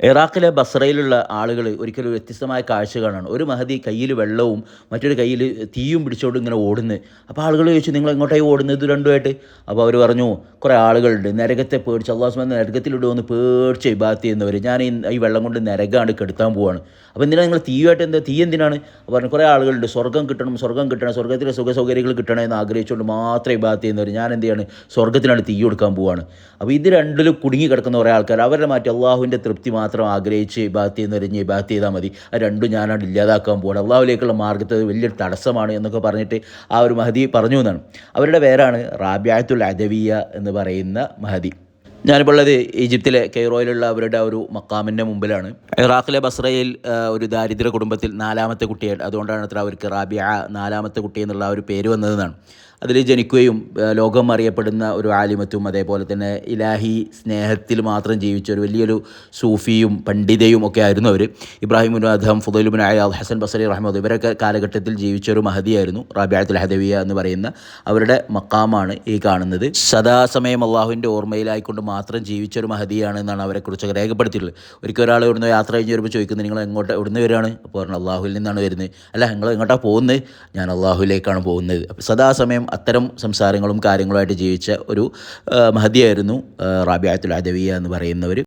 ഇറാഖിലെ ബസ്രയിലുള്ള ആളുകൾ ഒരിക്കലും വ്യത്യസ്തമായ കാഴ്ച കാണാണ് ഒരു മഹതി കയ്യിൽ വെള്ളവും മറ്റൊരു കയ്യിൽ തീയും പിടിച്ചോണ്ട് ഇങ്ങനെ ഓടുന്നത് അപ്പോൾ ആളുകൾ ചോദിച്ചു നിങ്ങൾ എങ്ങോട്ടായി ഓടുന്നത് രണ്ടുമായിട്ട്? അപ്പോൾ അവർ പറഞ്ഞു കുറേ ആളുകളുണ്ട്. നരകത്തെ പേടിച്ച് അള്ളാഹുസ്മാൻ നരകത്തിലിടുമെന്ന് പേടിച്ച് ഇബാത്ത് ചെയ്യുന്നവർ ഞാൻ ഈ വെള്ളം കൊണ്ട് നരകാണ് കെടുത്താൻ പോവാണ്. അപ്പോൾ എന്തിനാണ് നിങ്ങൾ തീയുമായിട്ട് എന്താ തീ എന്തിനാണ്? അപ്പോൾ പറഞ്ഞു കുറേ ആളുകളുണ്ട്. സ്വർഗം കിട്ടണം സ്വർഗം കിട്ടണം. സ്വർഗത്തിലെ സുഖ സൗകര്യങ്ങൾ കിട്ടണം എന്ന് ആഗ്രഹിച്ചുകൊണ്ട് മാത്രം ഇബാത്ത് ചെയ്യുന്നവർ ഞാൻ എന്ത് ചെയ്യാണ്? സ്വർഗത്തിനാണ് തീ കൊടുക്കാൻ പോവാണ്. അപ്പോൾ ഇത് രണ്ടിലും കുടുങ്ങി കിടക്കുന്ന കുറേ ആൾക്കാർ അവരുടെ മാറ്റി അള്ളാഹുവിന്റെ തൃപ്തി മാത്രം ആഗ്രഹിച്ച് ഇബാത്ത് ചെയ്യുന്നവരിഞ്ഞ് ഇബാത്ത് ചെയ്താൽ മതി. അത് രണ്ടും ഞാനാണ് ഇല്ലാതാക്കാൻ പോകണം അള്ളാഹുലേക്കുള്ള മാർഗത്തെ വലിയൊരു തടസ്സമാണ് എന്നൊക്കെ പറഞ്ഞിട്ട് ആ ഒരു മഹദി പറഞ്ഞു എന്നാണ്. അവരുടെ പേരാണ് റാബ്യാത്തുൽ അദവിയ എന്ന് പറയുന്ന മഹദി. ഞാനിപ്പോൾ ഉള്ളത് ഈജിപ്തിലെ കെയ്റോയിലുള്ള അവരുടെ ഒരു മക്കാമിന്റെ മുമ്പിലാണ്. ഇറാഖിലെ ബസ്രയിൽ ഒരു ദാരിദ്ര്യ കുടുംബത്തിൽ നാലാമത്തെ കുട്ടിയായിട്ട് അതുകൊണ്ടാണ് അത്ര അവർക്ക് റാബിയ നാലാമത്തെ കുട്ടി എന്നുള്ള ആ ഒരു പേര് വന്നതെന്നാണ്. അതിൽ ജനിക്കുകയും ലോകം അറിയപ്പെടുന്ന ഒരു ആലിമത്തും അതേപോലെ തന്നെ ഇലാഹി സ്നേഹത്തിൽ മാത്രം ജീവിച്ച ഒരു വലിയൊരു സൂഫിയും പണ്ഡിതയും ഒക്കെ ആയിരുന്നു അവർ ഇബ്രാഹിം അദ്ദേഹം ഫുദൈലുബിൻ അയാദ് ഹസൻ ബസരി റഹ്മദ് ഇവരൊക്കെ കാലഘട്ടത്തിൽ ജീവിച്ച ഒരു മഹദിയായിരുന്നു റാബിയാത്തുൽ ഹദവിയ എന്ന് പറയുന്ന അവരുടെ മക്കാമാണ് ഈ കാണുന്നത്. സദാസമയം അള്ളാഹുവിന്റെ ഓർമ്മയിലായിക്കൊണ്ട് മാത്രം ജീവിച്ച ഒരു മഹദിയാണ് എന്നാണ് അവരെക്കുറിച്ചൊക്കെ രേഖപ്പെടുത്തിയിട്ടുള്ളത്. ഒരിക്കൽ ഒരാൾ ഇവിടുന്ന് യാത്ര കഴിഞ്ഞ് വരുമ്പോൾ ചോദിക്കുന്നത് നിങ്ങൾ എങ്ങോട്ട് എവിടുന്ന് വരികയാണ്? അപ്പോൾ പറഞ്ഞു അള്ളാഹുവിൽ നിന്നാണ് വരുന്നത്. അല്ല നിങ്ങൾ എങ്ങോട്ടാണ് പോകുന്നത്? ഞാൻ അള്ളാഹുവിലേക്കാണ് പോകുന്നത്. അപ്പോൾ സദാസമയം അത്തരം സംസാരങ്ങളും കാര്യങ്ങളുമായിട്ട് ജീവിച്ച ഒരു മഹതിയായിരുന്നു റാബിയാത്തുൽ അദവിയ എന്ന് പറയുന്നവർ